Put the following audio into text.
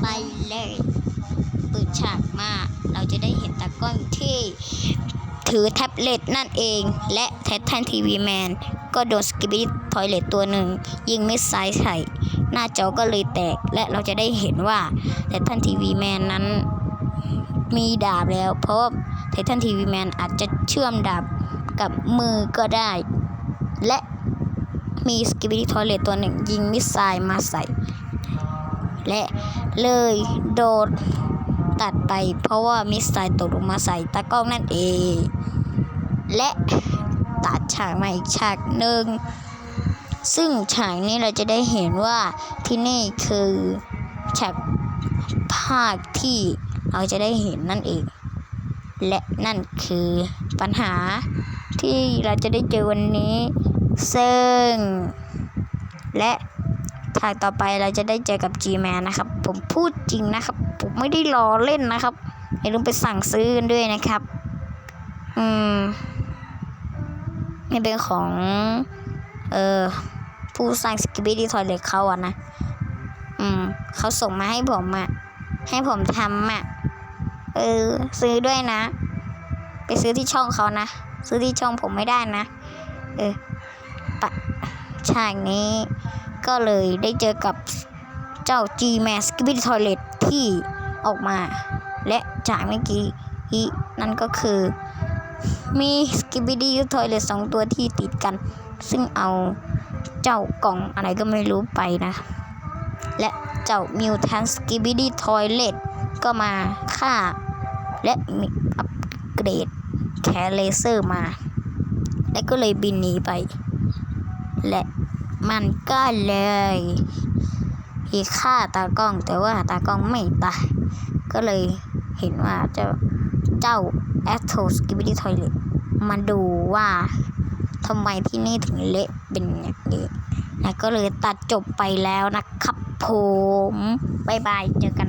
ไปเลยเปิดฉากมา เราจะได้เห็นตากล้องที่ถือแท็บเล็ตนั่นเอง และแทททันทีวีแมนก็โดนสกิบิทอยเลตตัวหนึ่ง ยิงมิสไซล์ใส่หน้าจอก็เลยแตก และเราจะได้เห็นว่าแทททันทีวีแมนนั้นมีดาบแล้ว เพราะไททันทีวีแมนอาจจะเชื่อมดาบกับมือก็ได้ และมีสกิบิทอยเลตตัวหนึ่ง ยิงมิสไซล์มาใส่ และเลยโดนตัดไปเพราะว่ามิสไซล์ตกลงมาใส่ตากล้องนั่นเอง และตัดฉากมาอีกฉากหนึ่งซึ่งฉากนี้เราจะได้เห็นว่าที่นี่คือฉากภาคที่เราจะได้เห็นนั่นเอง และนั่นคือปัญหาที่เราจะได้เจอวันนี้ ซึ่ง และ ฉากต่อไปเราจะได้เจอกับ G-Man นะครับ ผมพูดจริงนะครับ ผมไม่ได้ล้อเล่นนะครับอย่าลืมไปสั่งซื้อกันด้วยนะครับ อืมนี่เป็นของ เออผู้สร้างสกิบิดี้ทอยเล็กเขาอะนะ อืม เขาส่งมาให้ผมอะให้ผมทำอะเออ ซื้อด้วยนะ ไปซื้อที่ช่องเขานะ ซื้อที่ช่องผมไม่ได้นะ เออปะฉากนี้ ก็เลยได้เจอกับเจ้า G m a n Skibidi Toilet ที่ออกมา และจากเมื่อกี้นั่นก็คือมี Skibidi Toilet สองตัวที่ติดกัน ซึ่งเอาเจ้ากล่องอะไรก็ไม่รู้ไปนะ และเจ้า Mutant Skibidi Toilet ก็มาฆ่า และมีอัปเกรดแคเลเซอร์มา และก็เลยบินหนีไป และ มันก็เลยอีฆ่าตากล้องแต่ว่าตากล้องไม่ตายก็เลยเห็นว่าเจ้าเจ้า a s t r o Skibidi Toilet มาดูว่าทำไมที่นี่ถึงเละเป็นอย่างนี้และก็เลยตัดจบไปแล้วนะครับผม บ๊ายบาย เจอกัน